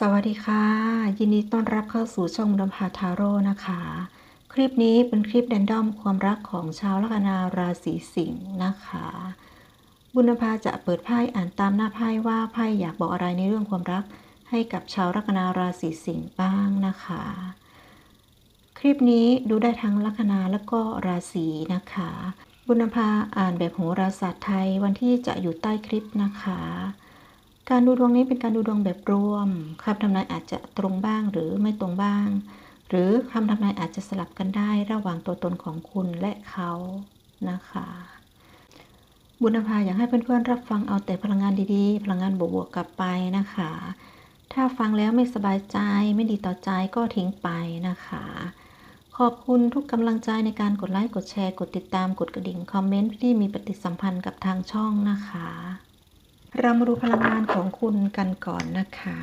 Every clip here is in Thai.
สวัสดีค่ะ ยินดีต้อนรับเข้าสู่ช่องดมพาทาโร่นะคะ คลิปนี้เป็นคลิปแรนดอมความรักของชาวลัคนาราศีสิงห์นะคะ บุญภาจะเปิดไพ่อ่านตามหน้าไพ่ว่าไพ่อยากบอกอะไรในเรื่องความรักให้กับชาวลัคนาราศีสิงห์บ้างนะคะ คลิปนี้ดูได้ทั้งลัคนาและก็ราศีนะคะ บุญภาอ่านแบบโหราศาสตร์ไทยวันที่จะอยู่ใต้คลิปนะคะ การดูดวงนี้เป็นการดูดวงแบบรวมคำทำนายอาจจะตรงบ้างหรือไม่ตรงบ้าง หรือคำทำนายอาจจะสลับกันได้ระหว่างตัวตนของคุณและเขานะคะ บุญภาอยากให้เพื่อนๆรับฟังเอาแต่พลังงานดีๆ พลังงานบวกๆกลับไปนะคะ ถ้าฟังแล้วไม่สบายใจไม่ดีต่อใจก็ทิ้งไปนะคะ ขอบคุณทุกกำลังใจในการกดไลค์กดแชร์ กดติดตามกดกระดิ่งคอมเมนต์ที่มีปฏิสัมพันธ์กับทางช่องนะคะ เรามาดูพลังงานของคุณกันก่อนนะคะ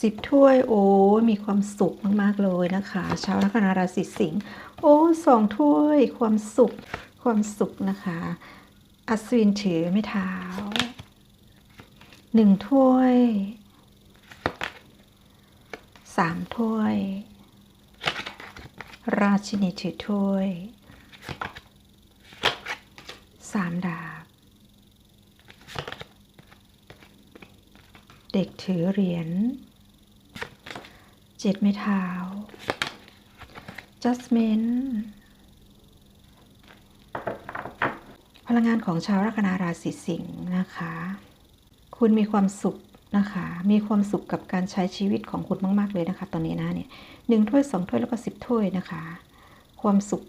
สิบถ้วยโอ้มีความสุขมาก ๆ เลยนะคะชาวลัคนาราศีสิงห์โอ้สองถ้วยความสุขความสุขนะคะ อัศวินถือไม่เท้าหนึ่งถ้วยสามถ้วย ราชินีถือถ้วย สามดาบ เด็กถือเหรียญเจ็ดไม้เท้า judgment พลังงานของชาวลัคนาราศีสิงห์นะคะ คุณมีความสุขนะคะ มีความสุขกับการใช้ชีวิตของคุณมาก ๆ เลยนะคะ ตอนนี้นะเนี่ยหนึ่งถ้วยสองถ้วยแล้วก็สิบถ้วยนะคะ ความสุข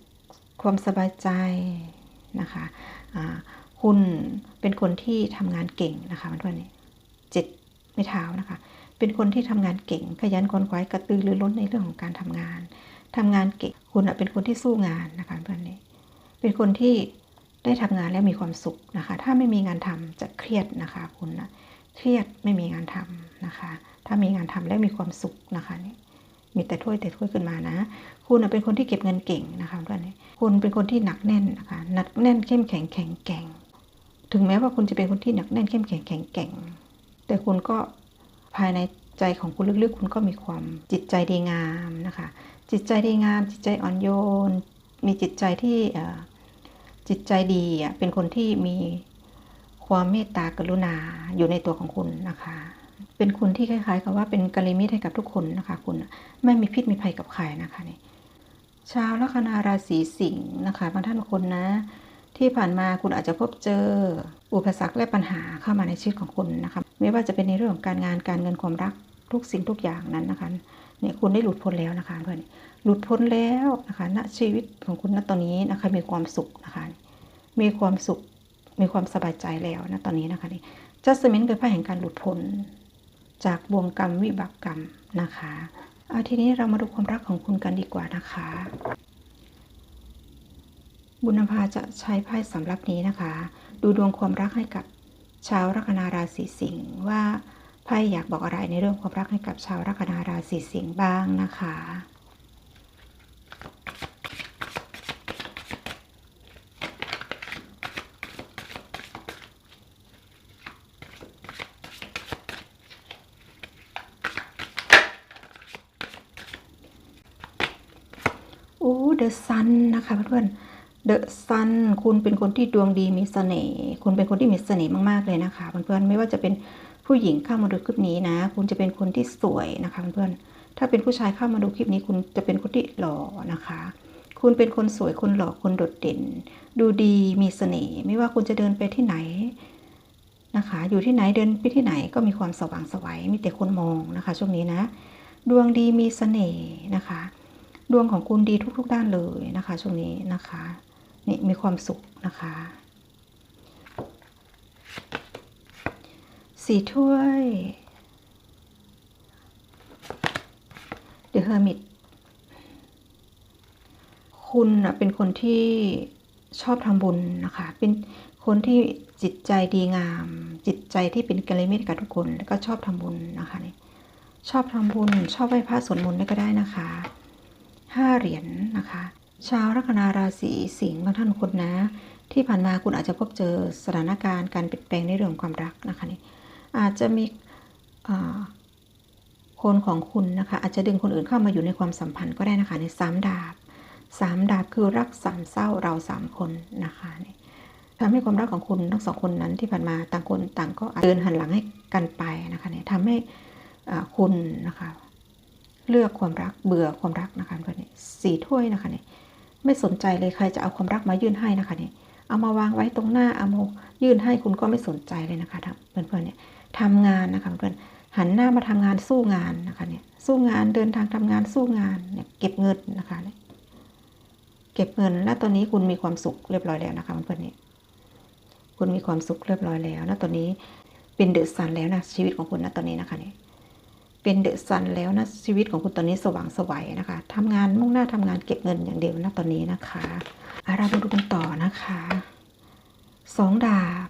ความสบายใจนะคะะ คุณเป็นคนที่ทำงานเก่งนะคะเพื่อนๆนี่เจ็ดไม่เท้านะคะ เป็นคนที่ทำงานเก่ง ขยันขวนขวายกระตือรือร้นในเรื่องของการทำงานทำงานเก่งคุณเป็นคนที่สู้งานนะคะเพื่อนนี่เป็นคนที่ได้ทำงานแล้วมีความสุขนะคะ ถ้าไม่มีงานทำจะเครียดนะคะคุณนะเครียดไม่มีงานทำนะคะ ถ้ามีงานทำแล้วมีความสุขนะคะนี่ มีแต่ถ้วยแต่ถ้วยขึ้นมานะ คุณเป็นคนที่เก็บเงินเก่งนะคะเพื่อนนี่คุณเป็นคนที่หนักแน่นนะคะหนักแน่นเข้มแข็งแข็งแกร่งถึงแม้ว่าคุณจะเป็นคนที่หนักแน่นเข้มแข็งแข็งแกร่ง แต่คุณก็ภายในใจของคุณลึกๆ คุณก็มีความจิตใจดีงามนะคะ จิตใจดีงาม จิตใจอ่อนโยน มีจิตใจที่จิตใจดีเป็นคนที่มีความเมตตากรุณาอยู่ในตัวของคุณนะคะ เป็นคนที่คล้ายๆ กับว่าเป็นกัลยมิตรให้กับทุกคนนะคะ คุณไม่มีพิษมีภัยกับใครนะคะนี่ชาวลัคนาราศีสิงห์นะคะบางท่านบางคนนะ ที่ผ่านมาคุณอาจจะพบเจออุปสรรคและปัญหาเข้ามาในชีวิตของคุณนะคะไม่ว่าจะเป็นในเรื่องของการงานการเงินความรักทุกสิ่งทุกอย่างนั้นนะคะเนี่ยคุณได้หลุดพ้นแล้วนะคะเพื่อนหลุดพ้นแล้วนะคะณชีวิตของคุณณตอนนี้นะคะมีความสุขนะคะ มีความสุขมีความสบายใจแล้วนะตอนนี้นะคะนี่จัสมินเป็นไพ่แห่งการหลุดพ้น จากบ่วงกรรมวิบากกรรมนะคะเอาทีนี้เรามาดูความรักของคุณกันดีกว่านะคะ บุญภาจะใช้ไพ่สำหรับนี้นะคะ ดูดวงความรักให้กับชาวลัคนาราศีสิงห์ว่าไพ่อยากบอกอะไรในเรื่องความรักให้กับชาวลัคนาราศีสิงห์บ้างนะคะโอ้เดอะซั นะคะเพื่อนเดอะซันคุณเป็นคนที่ดวงดีมีเสน่ห์คุณเป็นคนที่มีเสน่ห์มากๆเลยนะคะเพื่อนๆไม่ว่าจะเป็นผู้หญิงเข้ามาดูคลิปนี้นะ คุณจะเป็นคนที่สวยนะคะเพื่อนๆถ้าเป็นผู้ชายเข้ามาดูคลิปนี้ คุณจะเป็นคนที่หล่อนะคะคุณเป็นคนสวยคนหล่อคนโดดเด่น ดูดีมีเสน่ห์ไม่ว่าคุณจะเดินไปที่ไหนนะคะ อยู่ที่ไหนเดินไปที่ไหนก็มีความสว่างสวัยมีแต่คนมองนะคะ ช่วงนี้นะ ดวงดีมีเสน่ห์นะคะ ดวงของคุณดีทุก ๆ ด้านเลยนะคะ ช่วงนี้นะคะนี่มีความสุขนะคะสี่ถ้วย The Hermit คุณเป็นคนที่ชอบทำบุญนะคะ เป็นคนที่จิตใจดีงาม จิตใจที่เป็นกัลยาณมิตรกับทุกคน แล้วก็ชอบทำบุญนะคะนี่ชอบทำบุญ ชอบไหว้พระสวดมนต์ก็ได้นะคะ ห้าเหรียญนนะคะ ชาวลัคนาราศีสิงห์บางท่านคนนะ ที่ผ่านมาคุณอาจจะพบเจอสถานการณ์การเปลี่ยนแปลงในเรื่องความรักนะคะนี่อาจจะมีคนของคุณนะคะอาจจะดึงคนอื่นเข้ามาอยู่ในความสัมพันธ์ก็ได้นะคะในสามดาบสามดาบคือรักสามเศร้าเราสามคนนะคะนี่ทำให้ความรักของคุณทั้งสองคนนั้นที่ผ่านมาต่างคนต่างก็เดินหันหลังให้กันไปนะคะเนี่ยทำให้คุณนะคะ เลือกความรักเบื่อความรักนะคะเพื่อนเนี่ยสี่ถ้วยนะคะเนี่ยไม่สนใจเลยใครจะเอาความรักมายื่นให้นะคะเนี่ยเอามาวางไว้ตรงหน้าเอามายื่นให้คุณก็ไม่สนใจเลยนะคะเพื่อนเพื่อนๆเนี่ยทำงานนะคะเพื่อนหันหน้ามาทำงานสู้งานนะคะเนี่ยสู้งานเดินทางทำงานสู้งานเนี่ยเก็บเงินนะคะเนี่ยเก็บเงินและตอนนี้คุณมีความสุขเรียบร้อยแล้วนะคะเพื่อนเนี่ยคุณมีความสุขเรียบร้อยแล้วนะตอนนี้เป็นเดือะซันแล้วนะชีวิตของคุณนะตอนนี้นะคะเนี่ย เป็นเดอะซันแล้วนะชีวิตของคุณตอนนี้สว่างสวัยนะคะทำงานมุ่งหน้าทำงานเก็บเงินอย่างเดียวนะตอนนี้นะคะเรามาดูกันต่อนะคะสองดาบ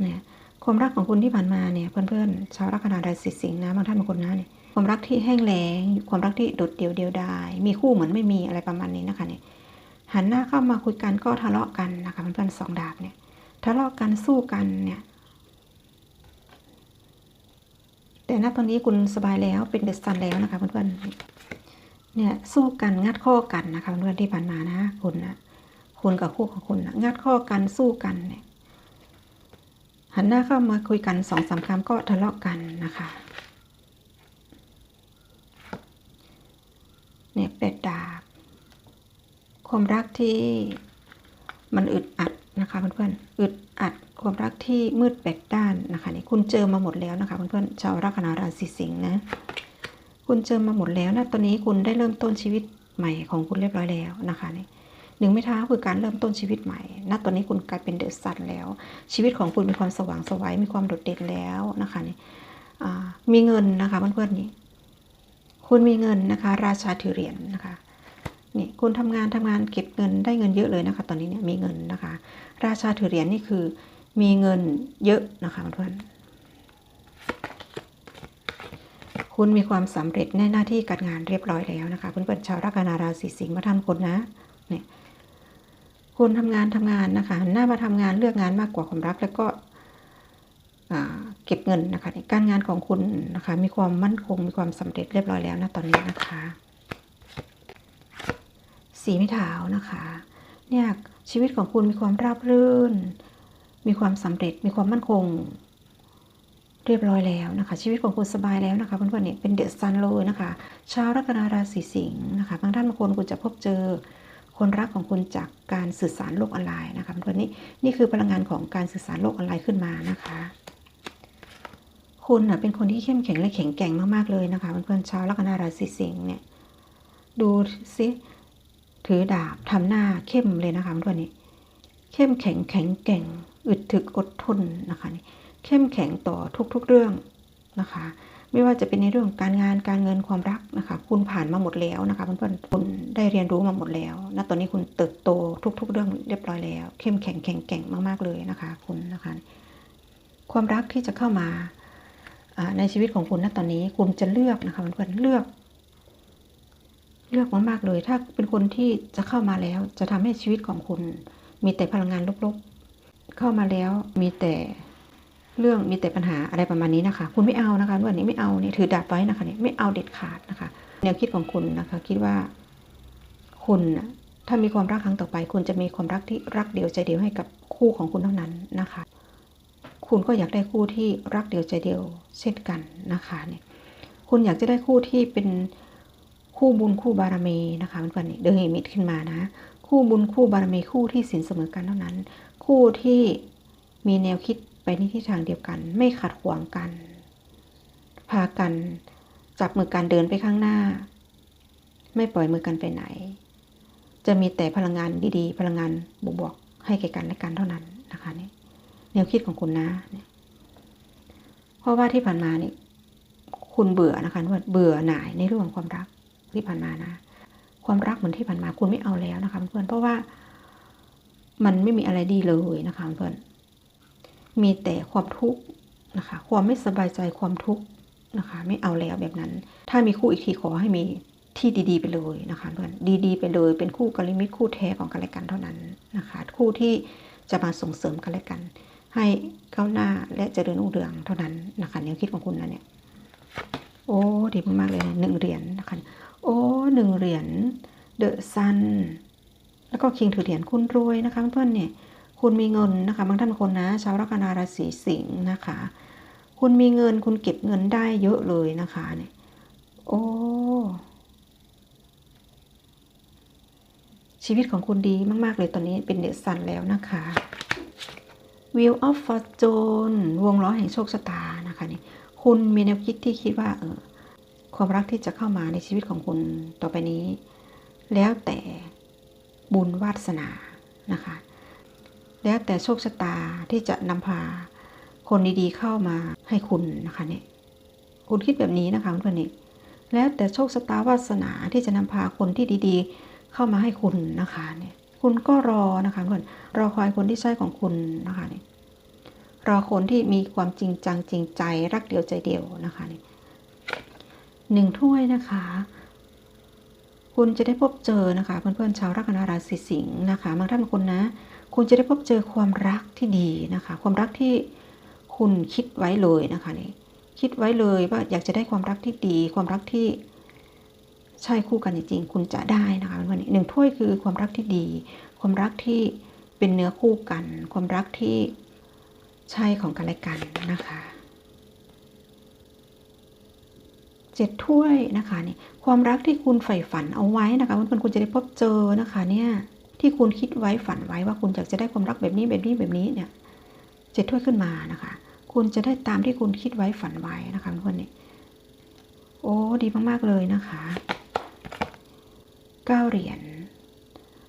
เนี่ยความรักของคุณที่ผ่านมาเนี่ยเพื่อนๆชาวลัคนาราศีสิงห์นะบางท่านบางคนนะเนี่ยความรักที่แห้งแล้งความรักที่โดดเดี่ยวเดียวดายมีคู่เหมือนไม่มีอะไรประมาณนี้นะคะเนี่ยหันหน้าเข้ามาคุยกันก็ทะเลาะกันนะคะเพื่อนๆสองดาบเนี่ยทะเลาะกันสู้กันเนี่ย แต่ณตอนนี้คุณสบายแล้วเป็นเดอะซันแล้วนะคะเพื่อนๆเนี่ยสู้กันงัดข้อกันนะคะเพื่อนๆที่ผ่านมานะคุณนะคุณกับคู่ของคุณนะงัดข้อกันสู้กันเนี่ยหันหน้าเข้ามาคุยกันสองสามคำก็ทะเลาะกันนะคะเนี่ยเป็ดดาบความรักที่มันอึดอัด นะคะเพื่อนๆอึดอัดความรักที่มืดแปดด้านนะคะนี่คุณเจอมาหมดแล้วนะคะเพื่อนๆชาวลัคนาราศีสิงห์นะคุณเจอมาหมดแล้วนะตอนนี้คุณได้เริ่มต้นชีวิตใหม่ของคุณเรียบร้อยแล้วนะคะนี่หนึ่งไม่ท้าคือการเริ่มต้นชีวิตใหม่ณตอนนี้คุณกลายเป็นเดอะซันแล้ว ชีวิตของคุณมีความสว่างสวัยมีความโดดเด่นแล้วนะคะนี่มีเงินนะคะเพื่อนๆนี่คุณมีเงินนะคะ ราชาถือเหรียญนะคะ นี่คุณทำงานทำงานเก็บเงินได้เงินเยอะเลยนะคะ ตอนนี้เนี่ยมีเงินนะคะ ราชาถือเหรียญนี่คือมีเงินเยอะนะคะเพื่อนคุณมีความสำเร็จในหน้าที่การงานเรียบร้อยแล้วนะคะเพื่อนๆชาวลัคนาราศีสิงห์มาทำคนนะเนี่ยคุณทำงานทำงานนะคะหน้ามาทำงานเลือกงานมากกว่าความรักแล้วก็เก็บเงินนะคะการงานของคุณนะคะมีความมั่นคงมีความสำเร็จเรียบร้อยแล้วนะตอนนี้นะคะ สีไม้เท้านะคะ เนี่ยชีวิตของคุณมีความราบรื่น มีความสำเร็จ มีความมั่นคง เรียบร้อยแล้วนะคะ ชีวิตของคุณสบายแล้วนะคะเพื่อนๆเนี่ยเป็นเดอะซันเลยนะคะ ชาวลัคนาราศีสิงห์นะคะบางท่านบางคนคุณจะพบเจอคนรักของคุณจากการสื่อสารโลกออนไลน์นะคะเพื่อนๆนี่นี่คือพลังงานของการสื่อสารโลกออนไลน์ขึ้นมานะคะคุณนะเป็นคนที่เข้มแข็งและแข็งแกร่งมาก ๆ เลยนะคะเพื่อนๆชาวลัคนาราศีสิงห์เนี่ย ดูสิ ถือดาบทำหน้าเข้มเลยนะคะเพื่อนๆนี่เข้มแข็งแข็งแกร่งอึดถึกอดทนนะคะนี่เข้มแข็งต่อทุกๆเรื่องนะคะ ไม่ว่าจะเป็นในเรื่องการงานการเงินความรักนะคะ คุณผ่านมาหมดแล้วนะคะเพื่อนๆคุณได้เรียนรู้มาหมดแล้วณตอนนี้คุณเติบโตทุก ๆ เรื่องเรียบร้อยแล้ว เข้มแข็งแข็งแกร่งมากๆเลยนะคะ คุณนะคะ ความรักที่จะเข้ามาในชีวิตของคุณณตอนนี้คุณจะเลือกนะคะเพื่อนๆเลือก เลือกมากๆเลย ถ้าเป็นคนที่จะเข้ามาแล้ว จะทำให้ชีวิตของคุณ มีแต่พลังงานลบๆ เข้ามาแล้วมีแต่เรื่องมีแต่ปัญหาอะไรประมาณนี้นะคะ คุณไม่เอานะคะวันนี้ไม่เอาเนี่ยถือดาบไว้นะคะเนี่ยไม่เอาเด็ดขาดนะคะแนวคิดของคุณนะคะ คิดว่า คุณถ้ามีความรักครั้งต่อไป คุณจะมีความรักที่รักเดียวใจเดียวให้กับคู่ของคุณเท่านั้นนะคะ คุณก็อยากได้คู่ที่รักเดียวใจเดียวเช่นกันนะคะเนี่ยคุณอยากจะได้คู่ที่เป็น คู่บุญคู่บารมีนะคะเพื่อนๆเดินมิตขึ้นมานะ คู่บุญคู่บารมีคู่ที่สินเสมอกันเท่านั้น คู่ที่มีแนวคิดไปในทิศทางเดียวกัน ไม่ขัดขวางกัน พากันจับมือกันเดินไปข้างหน้า ไม่ปล่อยมือกันไปไหน จะมีแต่พลังงานดีๆ พลังงานบวกๆให้แก่กันและกันเท่านั้นนะคะนี่แนวคิดของคุณนะเนี่ยเพราะว่าที่ผ่านมานี่คุณเบื่อนะคะว่าเบื่อหน่ายในเรื่องของความรัก ที่ผ่านมานะ ความรักเหมือนที่ผ่านมาคุณไม่เอาแล้วนะคะเพื่อนเพราะว่า มันไม่มีอะไรดีเลยนะคะเพื่อนมีแต่ความทุกข์นะคะ ความไม่สบายใจความทุกข์นะคะ ไม่เอาแล้วแบบนั้น ถ้ามีคู่อีกทีขอให้มีที่ดีๆไปเลยนะคะเพื่อนดีๆไปเลย เป็นคู่กัลยาณมิตรคู่แท้ของกันและกันเท่านั้นนะคะ คู่ที่จะมาส่งเสริมกันและกัน ให้ก้าวหน้าและเจริญรุ่งเรืองเท่านั้นนะคะแนวคิดของคุณนะเนี่ยโอ้ดีมากๆเลยหนึ่งเหรียญนะคะ โอ้หนึ่งเหรียญเดอะซันแล้วก็คิงถือเหรียญคุณรวยนะคะเพื่อนเนี่ยคุณมีเงินนะคะบางท่านคนนะ ชาวลัคนาราศีสิงห์นะคะ คุณมีเงินคุณเก็บเงินได้เยอะเลยนะคะเนี่ยโอ้ชีวิตของคุณดีมาก ๆ เลยตอนนี้เป็นเดอะซันแล้วนะคะ Wheel of Fortune วงล้อแห่งโชคชะตานะคะนี่คุณมีแนวคิดที่คิดว่าเออ ความรักที่จะเข้ามาในชีวิตของคุณต่อไปนี้ แล้วแต่บุญวาสนานะคะ แล้วแต่โชคชะตาที่จะนำพาคนดีๆเข้ามาให้คุณนะคะเนี่ยคุณคิดแบบนี้นะคะเพื่อนนี่แล้วแต่โชคชะตาวาสนาที่จะนำพาคนที่ดีๆ เข้ามาให้คุณนะคะเนี่ยคุณก็รอนะคะเพื่อนรอคอยคนที่ใช่ของคุณนะคะเนี่ยรอคนที่มีความจริงจังจริงใจรักเดียวใจเดียวนะคะเนี่ย หนึ่งถ้วยนะคะ คุณจะได้พบเจอนะคะเพื่อนๆชาวลัคนาราศีสิงห์นะคะบางท่านบางคนนะ คุณจะได้พบเจอความรักที่ดีนะคะ ความรักที่คุณคิดไว้เลยนะคะนี่คิดไว้เลยว่าอยากจะได้ความรักที่ดี ความรักที่ใช่คู่กันจริงๆคุณจะได้นะคะเพื่อนๆหนึ่งถ้วยคือความรักที่ดี ความรักที่เป็นเนื้อคู่กัน ความรักที่ใช่ของกันและกันนะคะ เจ็ดถ้วยนะคะนี่ความรักที่คุณใฝ่ฝันเอาไว้นะคะเพื่อนๆคุณจะได้พบเจอนะคะเนี่ยที่คุณคิดไว้ฝันไว้ว่าคุณอยากจะได้ความรักแบบนี้แบบนี้แบบนี้เนี่ยเจ็ดถ้วยขึ้นมานะคะ คุณจะได้ตามที่คุณคิดไว้ฝันไว้นะคะเพื่อนๆนี่โอ้ดีมากๆเลยนะคะเก้าเหรียญ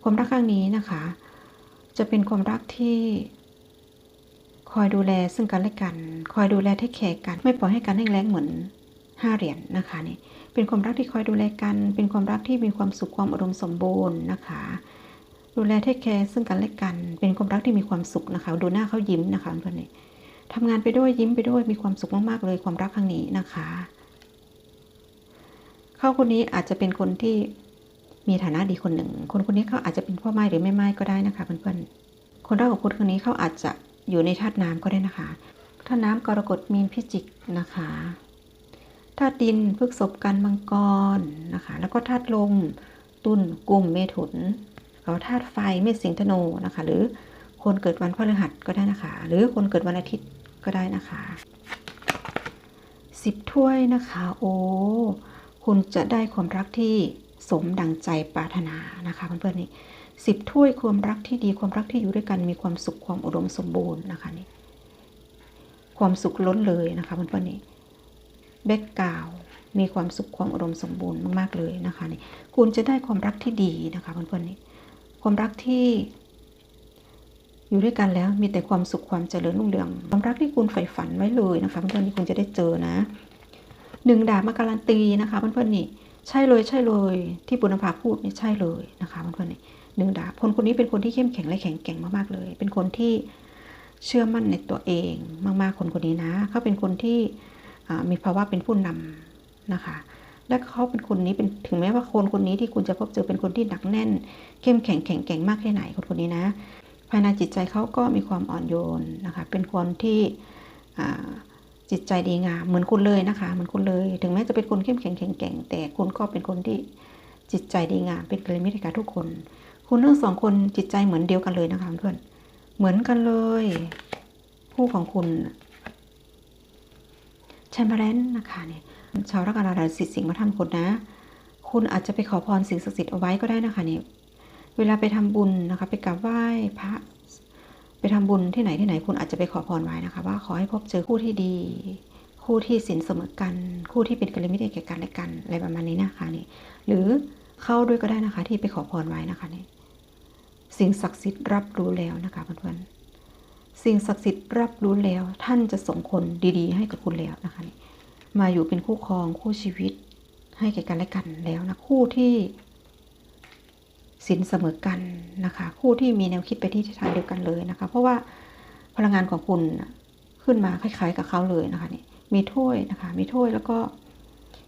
ความรักครั้งนี้นะคะ จะเป็นความรักที่คอยดูแลซึ่งกันและกัน คอยดูแลที่แคร์กัน ไม่ปล่อยให้กันแห้งแล้งเหมือน ห้าเหรียญนนะคะนี่เป็นความรักที่คอยดูแลกัน เป็นความรักที่มีความสุขความอุดมสมบูรณ์นะคะ ดูแลเทคแคร์ซึ่งกันและกัน เป็นความรักที่มีความสุขนะคะ ดูหน้าเขายิ้มนะคะเพื่อนนี่ทำงานไปด้วยยิ้มไปด้วยมีความสุขมากๆเลยความรักครั้งนี้นะคะเขาคนนี้อาจจะเป็นคนที่มีฐานะดีคนหนึ่ง คนคนนี้เขาอาจจะเป็นพ่อไม้หรือแม่ไม้ก็ได้นะคะเพื่อนๆ คนรักของคุณคนนี้เขาอาจจะอยู่ในธาตุน้ำก็ได้นะคะธาตุน้ำกรกฎมีนพิจิกนะคะ ธาตุดินพฤกษบกันมังกรนะคะ แล้วก็ธาตุลมตุลกลุ่มเมถุนแล้วธาตุไฟเมษสิงห์ธนูนะคะ หรือคนเกิดวันพฤหัสก็ได้นะคะ หรือคนเกิดวันอาทิตย์ก็ได้นะคะสิบถ้วยนะคะ โอ้คุณจะได้ความรักที่สมดังใจปรารถนานะคะเพื่อนๆนี่สิบถ้วยความรักที่ดีความรักที่อยู่ด้วยกันมีความสุขความอุดมสมบูรณ์นะคะนี่ความสุขล้นเลยนะคะเพื่อนๆนี่ แบ็กกราวมีความสุขความอุดมสมบูรณ์มาก ๆ เลยนะคะนี่คุณจะได้ความรักที่ดีนะคะเพื่อนๆนี่ความรักที่อยู่ด้วยกันแล้วมีแต่ความสุขความเจริญรุ่งเรือง ความรักที่คุณใฝ่ฝันไว้เลยนะคะเพื่อนๆนี่คุณจะได้เจอนะหนึ่งดาบมาการันตีนะคะเพื่อนๆนี่ใช่เลยใช่เลยที่ปุณภาพูดนี่ใช่เลยนะคะเพื่อนๆนี่หนึ่งดาบคนคนนี้เป็นคนที่เข้มแข็งและแข็งแกร่งมากๆเลย เป็นคนที่เชื่อมั่นในตัวเองมากๆคนคนนี้นะเขาเป็นคนที่ มีภาวะเป็นผู้นำนะคะ และเขาเป็นคนนี้เป็นถึงแม้ว่าคนคนนี้ที่คุณจะพบเจอเป็นคนที่หนักแน่น เข้มแข็งแข็งแกร่งมากแค่ไหนคนคนนี้นะ ภายในจิตใจเขาก็มีความอ่อนโยนนะคะ เป็นคนที่จิตใจดีงามเหมือนคุณเลยนะคะเหมือนคุณเลย ถึงแม้จะเป็นคนเข้มแข็งแข็งแกร่งแต่คุณก็เป็นคนที่จิตใจดีงามเป็นกัลยาณมิตรกับทุกคน คุณทั้งสองคนจิตใจเหมือนเดียวกันเลยนะคะเพื่อนเหมือนกันเลยผู้ของคุณ แชมเบอร์แลนนะคะเนี่ยชาวรักอาราศีสิงห์มาทำคนนะ คุณอาจจะไปขอพรสิ่งศักดิ์สิทธิ์เอาไว้ก็ได้นะคะเนี่ยเวลาไปทำบุญนะคะไปกราบไหว้พระ ไปทำบุญที่ไหนที่ไหนคุณอาจจะไปขอพรไว้นะคะ ว่าขอให้พบเจอคู่ที่ดี คู่ที่สินเสมอกัน คู่ที่เป็นกัลยาณมิตรแก่กันและกันอะไรประมาณนี้นะคะนี่หรือเข้าด้วยก็ได้นะคะ ที่ไปขอพรไว้นะคะนี่สิ่งศักดิ์สิทธิ์รับรู้แล้วนะคะเพื่อนๆ สิ่งศักดิ์สิทธิ์รับรู้แล้ว ท่านจะส่งคนดีๆ ให้กับคุณแล้วนะคะ มาอยู่เป็นคู่ครองคู่ชีวิต ให้แก่กันและกันแล้วนะคู่ที่สินเสมอกันนะคะ คู่ที่มีแนวคิดไปที่ทิศทางเดียวกันเลยนะคะ เพราะว่าพลังงานของคุณขึ้นมาคล้าย ๆ กับเขาเลยนะคะนี่มีถ้วยนะคะ มีถ้วยแล้วก็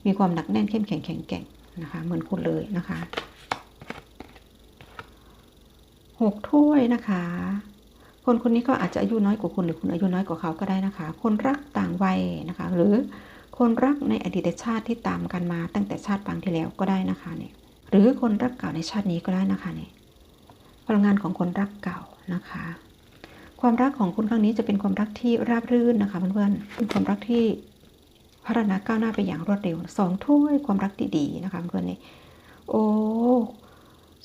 มีความหนักแน่นเข้มแข็งแข็งแกร่งนะคะ เหมือนคุณเลยนะคะหกถ้วยนะคะ คนคนนี้ก็อาจจะอายุน้อยกว่าคุณหรือคุณอายุน้อยกว่าเขาก็ได้นะคะ คนรักต่างวัยนะคะ หรือคนรักในอดีตชาติที่ตามกันมาตั้งแต่ชาติปางที่แล้วก็ได้นะคะเนี่ยหรือคนรักเก่าในชาตินี้ก็ได้นะคะเนี่ยพลังงานของคนรักเก่านะคะ ความรักของคุณครั้งนี้จะเป็นความรักที่ราบรื่นนะคะเพื่อนๆเป็นความรักที่พัฒนาก้าวหน้าไปอย่างรวดเร็วสองถ้วยความรักดีๆนะคะเพื่อนๆนี่โอ้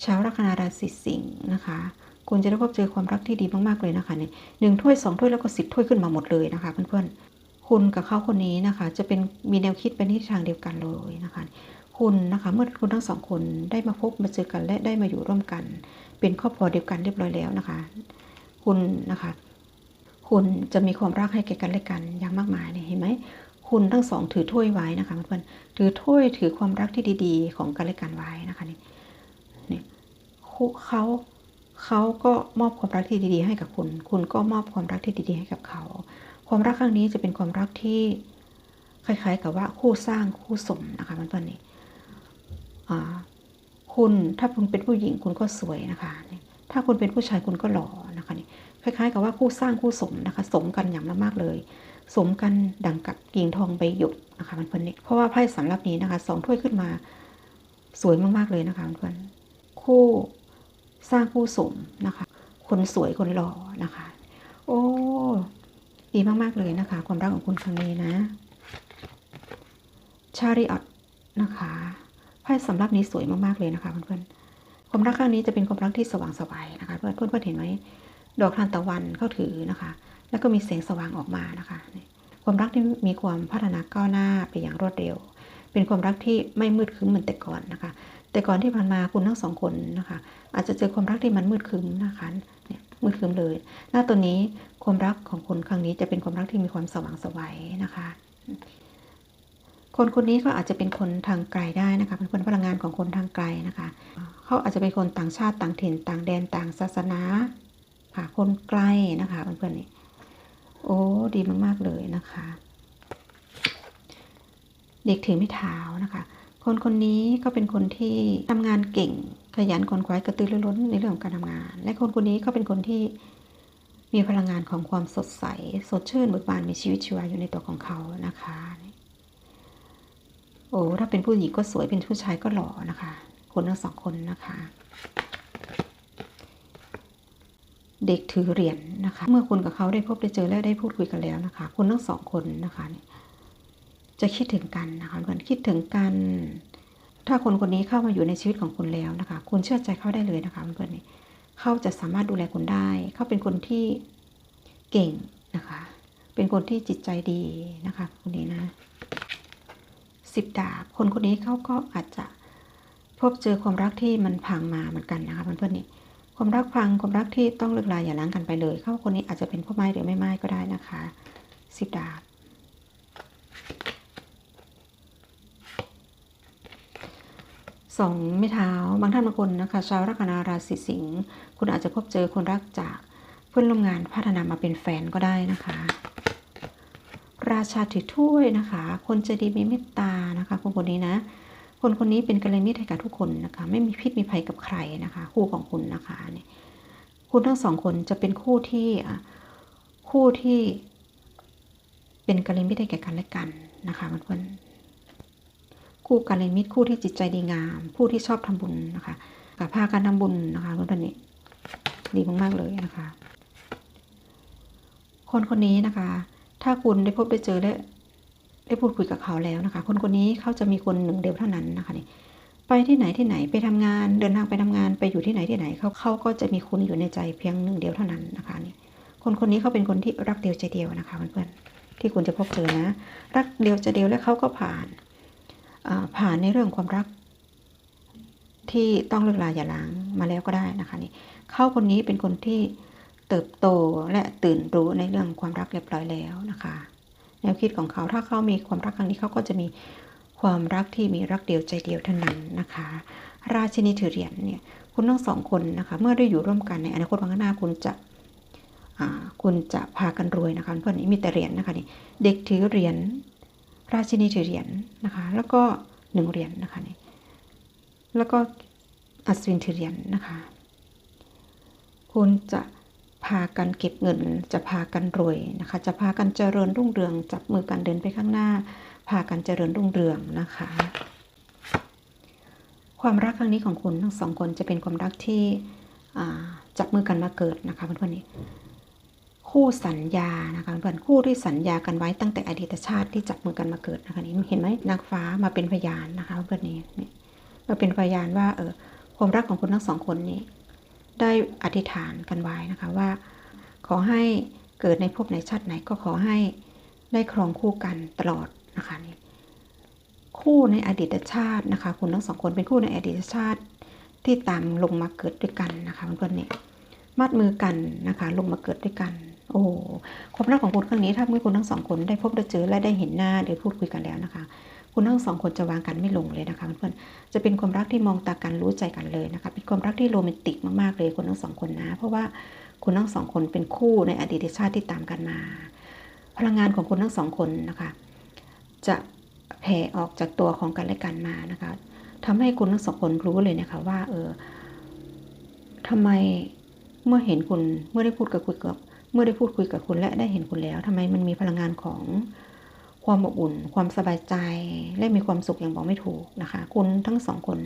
ชาวลัคนาราศีสิงห์นะคะ คุณจะได้พบเจอความรักที่ดีมากๆเลยนะคะเนี่ยหนึ่งถ้วยสองถ้วยแล้วก็สิบถ้วยขึ้นมาหมดเลยนะคะเพื่อนๆคุณกับเขาคนนี้นะคะ จะเป็นมีแนวคิดไปในทิศทางเดียวกันเลยนะคะ คุณนะคะเมื่อคุณทั้งสองคนได้มาพบมาเจอกันและได้มาอยู่ร่วมกัน เป็นครอบครัวเดียวกันเรียบร้อยแล้วนะคะ คุณนะคะ คุณจะมีความรักให้แก่กันและกันอย่างมากมายเนี่ยเห็นไหมคุณทั้งสองถือถ้วยไว้นะคะเพื่อนๆถือถ้วยถือความรักที่ดี ๆ ของกันและกันไว้นะคะนี่นี่เขา เขาก็มอบความรักที่ดีๆ ให้กับคุณ คุณก็มอบความรักที่ดีๆ ให้กับเขา ความรักครั้งนี้จะเป็นความรักที่คล้าย ๆ กับว่าคู่สร้างคู่สมนะคะเพื่อนๆนี่คุณถ้าคุณเป็นผู้หญิงคุณก็สวยนะคะ ถ้าคุณเป็นผู้ชายคุณก็หล่อนะคะนี่คล้าย ๆ กับว่าคู่สร้างคู่สมนะคะ สมกันอย่างมากๆเลย สมกันดังกับกิ่งทองใบหยกนะคะมันเพื่อนเพราะว่าไพ่สำรับนี้นะคะสองถ้วยขึ้นมาสวยมากๆเลยนะคะเพื่อนคู่ สร้างคู่สมนะคะ คนสวยคนหล่อนะคะ โอ้ดีมากๆเลยนะคะ ความรักของคุณครั้งนี้นะชาริออตนะคะไพ่สำรับนี้สวยมากๆเลยนะคะเพื่อนๆความรักครั้งนี้จะเป็นความรักที่สว่างสวายนะคะเพื่อนเพื่อนเห็นไหมดอกทานตะวันเขาถือนะคะ แล้วก็มีแสงสว่างออกมานะคะ ความรักที่มีความพัฒนาก้าวหน้าไปอย่างรวดเร็ว เป็นความรักที่ไม่มืดคึ้มเหมือนแต่ก่อนนะคะ แต่ก่อนที่ผ่านมาคุณทั้งสองคนนะคะ อาจจะเจอความรักที่มันมืดคึมนะคะเนี่ยมืดคึมเลย หน้าตัวนี้ความรักของคุณครั้งนี้จะเป็นความรักที่มีความสว่างสวัยนะคะ คนคนนี้ก็อาจจะเป็นคนทางไกลได้นะคะเป็นคนพลังงานของคนทางไกลนะคะเขาอาจจะเป็นคนต่างชาติต่างถิ่น ต่างแดนต่างศาสนาค่ะคนใกลนะคะเพื่อนๆนี่โอ้ดีมากๆเลยนะคะ เด็กถือไม่เท้านะคะ คนคนนี้ก็เป็นคนที่ทำงานเก่ง ขยันขวนขวายกระตือรือร้นในเรื่องของการทำงาน และคนคนนี้ก็เป็นคนที่มีพลังงานของความสดใส สดชื่นเบิกบานมีชีวิตชีวาอยู่ในตัวของเขานะคะ โอ้ถ้าเป็นผู้หญิงก็สวยเป็นผู้ชายก็หล่อนะคะ คนทั้งสองคนนะคะ เด็กถือเหรียญนะคะ เมื่อคุณกับเขาได้พบได้เจอและได้พูดคุยกันแล้วนะคะคุณทั้งสองคนนะคะ จะคิดถึงกันนะคะเหมือนคิดถึงกัน ถ้าคนคนนี้เข้ามาอยู่ในชีวิตของคุณแล้วนะคะ คุณเชื่อใจเขาได้เลยนะคะเพื่อนๆนี่เขาจะสามารถดูแลคุณได้ เขาเป็นคนที่เก่งนะคะ เป็นคนที่จิตใจดีนะคะคนนี้นะสิบดาบ คนคนนี้เขาก็อาจจะพบเจอความรักที่มันพังมาเหมือนกันนะคะเพื่อนๆนี่ความรักพังความรักที่ต้องเลิกลาอย่าล้างกันไปเลย เขาคนนี้อาจจะเป็นพ่อไม้หรือไม่ไม้ก็ได้นะคะสิบดาบ สองไม่เท้า บางท่านบางคนนะคะ ชาวลัคนาราศีสิงห์คุณอาจจะพบเจอคนรักจากเพื่อนร่วมงานพัฒนามาเป็นแฟนก็ได้นะคะ ราชาถือถ้วยนะคะ คนใจดีมีเมตตานะคะคนคนนี้นะ คนคนนี้เป็นกัลยาณมิตรให้กับทุกคนนะคะ ไม่มีพิษมีภัยกับใครนะคะ คู่ของคุณนะคะเนี่ยคุณทั้งสองคนจะเป็นคู่ที่คู่ที่เป็นกัลยาณมิตรให้แก่กันและกันนะคะเพื่อน คู่กัลยมิตรคู่ที่จิตใจดีงาม ผู้ที่ชอบทำบุญนะคะกับพาการทำบุญนะคะเพื่อนๆนี่ดีมากๆเลยนะคะ คนคนนี้นะคะ ถ้าคุณได้พบได้เจอและได้พูดคุยกับเขาแล้วนะคะ คนคนนี้เขาจะมีคนหนึ่งเดียวเท่านั้นนะคะนี่ไปที่ไหนที่ไหนไปทำงาน เดินทางไปทำงานไปอยู่ที่ไหนที่ไหนเขาเขาก็จะมีคุณอยู่ในใจเพียงหนึ่งเดียวเท่านั้นนะคะนี่คนคนนี้เขาเป็นคนที่รักเดียวใจเดียวนะคะเพื่อนๆที่คุณจะพบเจอนะ รักเดียวใจเดียวและเขาก็ผ่าน ผ่านในเรื่องความรัก ที่ต้องเลิกลาอย่าล้างมาแล้วก็ได้นะคะนี่เขาคนนี้เป็นคนที่เติบโตและตื่นรู้ในเรื่องความรักเรียบร้อยแล้วนะคะแนวคิดของเขาถ้าเขามีความรักครั้งนี้เขาก็จะมีความรักที่มีรักเดียวใจเดียวเท่านั้นนะคะ ราชินีถือเหรียญเนี่ยคุณทั้งสองคนนะคะเมื่อได้อยู่ร่วมกันในอนาคตวันข้างหน้าคุณจะคุณจะพากันรวยนะคะเพื่อนนี้มีแต่เหรียญนะคะนี่เด็กถือเหรียญ ราชินีถือเหรียญนะคะ แล้วก็หนึ่งเหรียญนะคะนี่แล้วก็อัศวินถือเหรียญนะคะ คุณจะพากันเก็บเงิน จะพากันรวยนะคะ จะพากันเจริญรุ่งเรือง จับมือกันเดินไปข้างหน้า พากันเจริญรุ่งเรืองนะคะ ความรักครั้งนี้ของคุณทั้งสองคนจะเป็นความรักที่จับมือกันมาเกิดนะคะเพื่อนๆนี่ คู่สัญญานะคะเพื่อนคู่ที่สัญญากันไว้ตั้งแต่อดีตชาติที่จับมือกันมาเกิดนะคะนี่เห็นไหมนางฟ้ามาเป็นพยานนะคะเพื่อนนี้มาเป็นพยานว่าเออความรักของคุณทั้งสองคนนี้ได้อธิษฐานกันไว้นะคะว่า ขอให้เกิดในภพในชาติไหนก็ขอให้ได้ครองคู่กันตลอดนะคะนี่คู่ในอดีตชาตินะคะ คุณทั้งสองคนเป็นคู่ในอดีตชาติที่ตามลงมาเกิดด้วยกันนะคะเพื่อนๆนี่มัดมือกันนะคะ ลงมาเกิดด้วยกัน โอ้ความรักของคุณครั้งนี้ถ้าเมื่อคุณทั้งสองคนได้พบได้เจอและได้เห็นหน้าได้พูดคุยกันแล้วนะคะ คุณทั้งสองคนจะวางกันไม่ลงเลยนะคะเพื่อนๆจะเป็นความรักที่มองตากันรู้ใจกันเลยนะคะเป็นความรักที่โรแมนติกมากๆเลยคุณทั้งสองคนนะ เพราะว่าคุณทั้งสองคนเป็นคู่ในอดีตชาติที่ตามกันมา พลังงานของคุณทั้งสองคนนะคะ จะแผ่ออกจากตัวของกันและกันมานะคะทำให้คุณทั้งสองคนรู้เลยนะคะว่าเออทำไมเมื่อเห็นคุณเมื่อได้พูดกับคุยกับ เมื่อได้พูดคุยกับคุณและได้เห็นคุณแล้วทำไมมันมีพลังงานของความอบอุ่น ความสบายใจและมีความสุขอย่างบอกไม่ถูกนะคะ คุณทั้งสองคน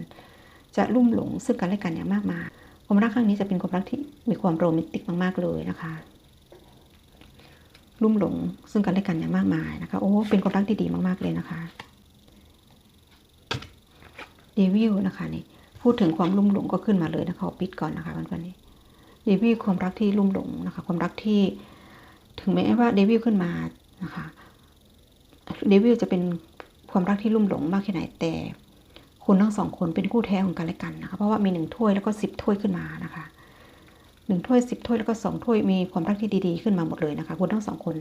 จะลุ่มหลงซึ่งกันและกันอย่างมากมาย ความรักครั้งนี้จะเป็นความรักที่มีความโรแมนติกมากๆเลยนะคะ ลุ่มหลงซึ่งกันและกันอย่างมากมายนะคะ โอ้ เป็นความรักที่ดีมากๆเลยนะคะเดวิลนะคะนี่ พูดถึงความลุ่มหลงก็ขึ้นมาเลยนะคะปิดก่อนนะคะเพื่อนๆนี่ เดวิลความรักที่ลุ่มหลงนะคะ ความรักที่ถึงแม้ว่าเดวิลขึ้นมานะคะเดวิลจะเป็นความรักที่ลุ่มหลงมากแค่ไหนแต่คุณทั้งสองคนเป็นคู่แท้ของกันและกันนะคะ เพราะว่ามีหนึ่งถ้วยแล้วก็สิบถ้วยขึ้นมานะคะหนึ่งถ้วยสิบถ้วยแล้วก็สองถ้วยมีความรักที่ดีๆขึ้นมาหมดเลยนะคะคุณทั้งสองคน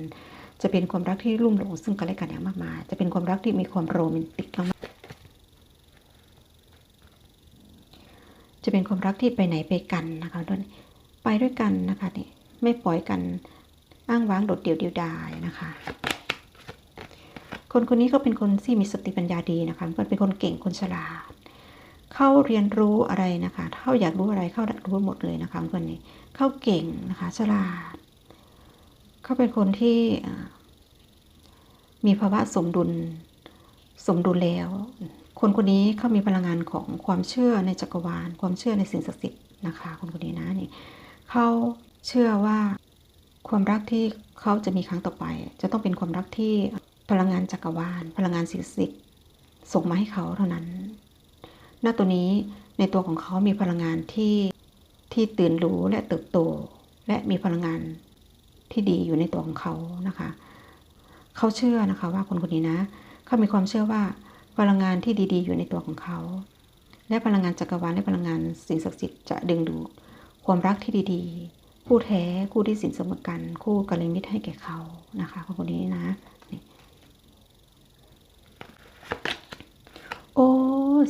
จะเป็นความรักที่ลุ่มหลงซึ่งกันและกันอย่างมากมาย จะเป็นความรักที่มีความโรแมนติกมากจะเป็นความรักที่ไปไหนไปกันนะคะด้วย ไปด้วยกันนะคะนี่ไม่ปล่อยกันอ้างว้างโดดเดี่ยวเดียวดายนะคะ คนคนนี้เขาเป็นคนที่มีสติปัญญาดีนะคะเป็นคนเก่งคนฉลาดเข้าเรียนรู้อะไรนะคะเข้าอยากรู้อะไรเข้ารู้หมดเลยนะคะคนนี้เข้าเก่งนะคะฉลาดเขาเป็นคนที่มีภาวะสมดุลสมดุลแล้ว คนคนนี้เขามีพลังงานของความเชื่อในจักรวาล ความเชื่อในสิ่งศักดิ์สิทธิ์นะคะ คนคนนี้นะนี่ เขาเชื่อว่าความรักที่เขาจะมีครั้งต่อไป จะต้องเป็นความรักที่พลังงานจักรวาล พลังงานสิ่งศักดิ์สิทธิ์ส่งมาให้เขาเท่านั้นณตัวนี้ในตัวของเขามีพลังงานที่ที่ตื่นรู้และเติบโต และมีพลังงานที่ดีอยู่ในตัวของเขานะคะ เขาเชื่อนะคะว่าคนคนนี้นะเขามีความเชื่อว่าพลังงานที่ดีๆ อยู่ในตัวของเขา และพลังงานจักรวาลและพลังงานสิ่งศักดิ์สิทธิ์จะดึงดูด ความรักที่ดีๆ คู่แท้คู่ที่สินสมกัน คู่กัลยาณมิตรให้แก่เขานะคะคนคนนี้นะโอ้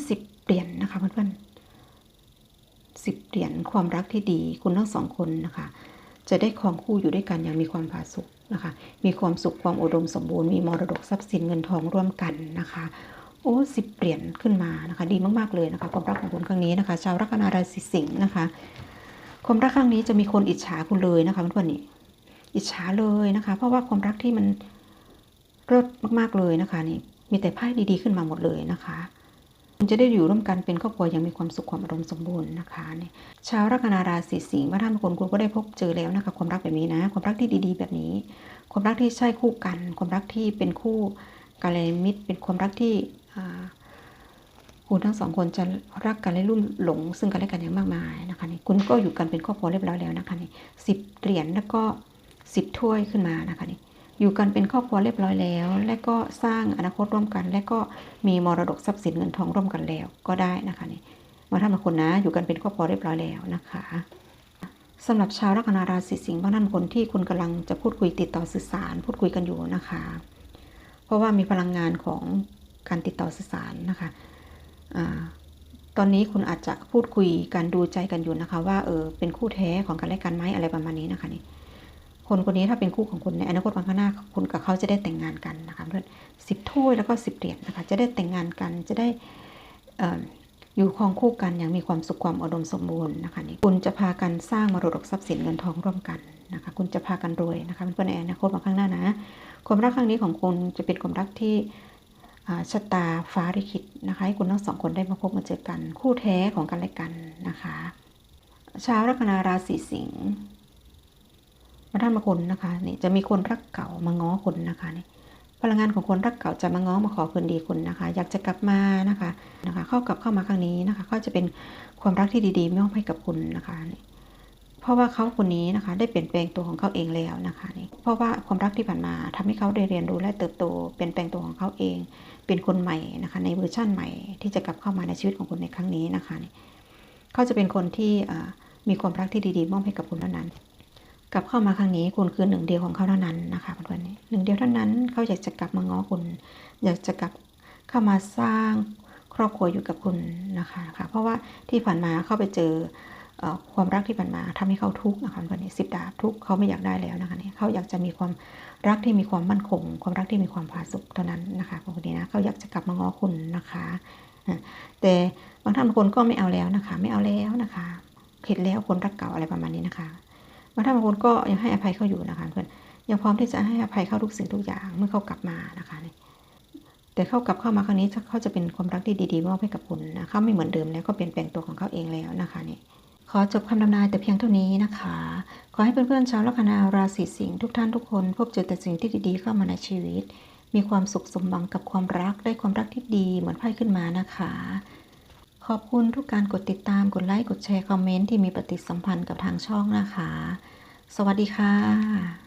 สิบเหรียญนนะคะเพื่อนๆสิบเหรียญความรักที่ดีคุณทั้งสองคนนะคะ จะได้ครองคู่อยู่ด้วยกันอย่างมีความผาสุกนะคะ มีความสุขความอุดมสมบูรณ์มีมรดกทรัพย์สินเงินทองร่วมกันนะคะ โอ้สิบเหรียญขึ้นมานะคะ ดีมากๆเลยนะคะ ความรักของคุณครั้งนี้นะคะ ชาวลัคนาราศีสิงห์นะคะ ความรักครั้งนี้จะมีคนอิจฉาคุณเลยนะคะเพื่อนๆนี่อิจฉาเลยนะคะ เพราะว่าความรักที่มันเลิศมากๆเลยนะคะนี่มีแต่ไพ่ดีๆขึ้นมาหมดเลยนะคะคุณจะได้อยู่ร่วมกันเป็นครอบครัวอย่างมีความสุขความอารมณ์สมบูรณ์นะคะนี่ชาวลัคนาราศีสิงห์ว่าท่านคนคุณก็ได้พบเจอแล้วนะคะ ความรักแบบนี้นะ ความรักที่ดีๆ แบบนี้ ความรักที่ใช่คู่กัน ความรักที่เป็นคู่กาเลมิตร เป็นความรักที่ คุณทั้งสองคนจะรักกันและรุ่มหลง ซึ่งกันและกันอย่างมากมายนะคะนี่คุณก็อยู่กันเป็นครอบครัวเรียบร้อยแล้วนะคะนี่สิบเหรียญแล้วก็สิบถ้วยขึ้นมานะคะนี่อยู่กันเป็นครอบครัวเรียบร้อยแล้ว และก็สร้างอนาคตร่วมกัน และก็มีมรดกทรัพย์สินเงินทองร่วมกันแล้วก็ได้นะคะนี่มาท่านบางคนนะอยู่กันเป็นครอบครัวเรียบร้อยแล้วนะคะสำหรับชาวลัคนาราศีสิงห์บางท่านคนที่คุณกำลังจะพูดคุยติดต่อสื่อสาร พูดคุยกันอยู่นะคะ เพราะว่ามีพลังงานของการติดต่อสื่อสารนะคะ ตอนนี้คุณอาจจะพูดคุยการดูใจกันอยู่นะคะ ว่าเออเป็นคู่แท้ของกันและกันไหมอะไรประมาณนี้นะคะนี่คนคนนี้ถ้าเป็นคู่ของคุณในอนาคตวันข้างหน้าคุณกับเขาจะได้แต่งงานกันนะคะเพื่อนสิบถ้วยแล้วก็สิบเหรียญนะคะ จะได้แต่งงานกันจะได้อยู่ครองคู่กันอย่างมีความสุขความอุดมสมบูรณ์นะคะนี่คุณจะพากันสร้างมรดกทรัพย์สินเงินทองร่วมกันนะคะ คุณจะพากันรวยนะคะเพื่อนๆในอนาคตมาข้างหน้านะ ความรักครั้งนี้ของคุณจะเป็นความรักที่ ชะตาฟ้าลิขิตนะคะให้คุณทั้งสองคนได้มาพบมาเจอกัน คู่แท้ของกันและกันนะคะชาวลัคนาราศีสิงห์มาท่านมาคนนะคะนี่จะมีคนรักเก่ามาง้อคุณนะคะนี่พลังงานของคนรักเก่าจะมาง้อมาขอคืนดีคุณนะคะ อยากจะกลับมานะคะนะคะ เข้ากลับเข้ามาครั้งนี้นะคะ ก็จะเป็นความรักที่ดีๆมอบให้กับคุณนะคะนี่เพราะว่าเขาคนนี้นะคะ ได้เปลี่ยนแปลงตัวของเขาเองแล้วนะคะนี่เพราะว่าความรักที่ผ่านมาทำให้เขาได้เรียนรู้และเติบโตเปลี่ยนแปลงตัวของเขาเอง เป็นคนใหม่นะคะในเวอร์ชั่นใหม่ที่จะกลับเข้ามาในชีวิตของคุณในครั้งนี้นะคะเขาจะเป็นคนที่มีความรักที่ดีๆมอบให้กับคุณเท่านั้น กลับเข้ามาครั้งนี้คุณคือหนึ่งเดียวของเขาเท่านั้นนะคะเพื่อนๆหนึ่งเดียวเท่านั้นเขาอยากจะกลับมาง้อคุณ อยากจะกลับเข้ามาสร้างครอบครัวอยู่กับคุณนะคะคะเพราะว่าที่ผ่านมาเข้าไปเจอ ความรักที่ผ่านมาทำให้เขาทุกข์นะคะวันนี้สิบดาบทุกข์เขาไม่อยากได้แล้วนะคะเนี่ยเขาอยากจะมีความรักที่มีความมั่นคง ความรักที่มีความผาสุกเท่านั้นนะคะคนนี้นะเขาอยากจะกลับมาง้อคุณนะคะแต่บางท่านบางคนก็ไม่เอาแล้วนะคะ ไม่เอาแล้วนะคะเข็ดแล้วคนรักเก่าอะไรประมาณนี้นะคะบางท่านบางคนก็ยังให้อภัยเขาอยู่นะคะเพื่อนยังพร้อมที่จะให้อภัยเขาทุกสิ่งทุกอย่างเมื่อเขากลับมานะคะแต่เขากลับเข้ามาครั้งนี้เขาจะเป็นความรักที่ดีๆมอบให้กับคุณนะเขาไม่เหมือนเดิมแล้วก็เปลี่ยนแปลงตัวของเขาเองแล้วนะคะเนี่ย ขอจบคำทำนายแต่เพียงเท่านี้นะคะ ขอให้เพื่อนๆชาวลัคนาราศีสิงห์ทุกท่านทุกคน พบเจอแต่สิ่งที่ดีๆเข้ามาในชีวิต มีความสุขสมหวังกับความรักได้ความรักที่ดีเหมือนไพ่ขึ้นมานะคะ ขอบคุณทุกการกดติดตามกดไลค์กดแชร์คอมเมนต์ที่มีปฏิสัมพันธ์กับทางช่องนะคะ สวัสดีค่ะ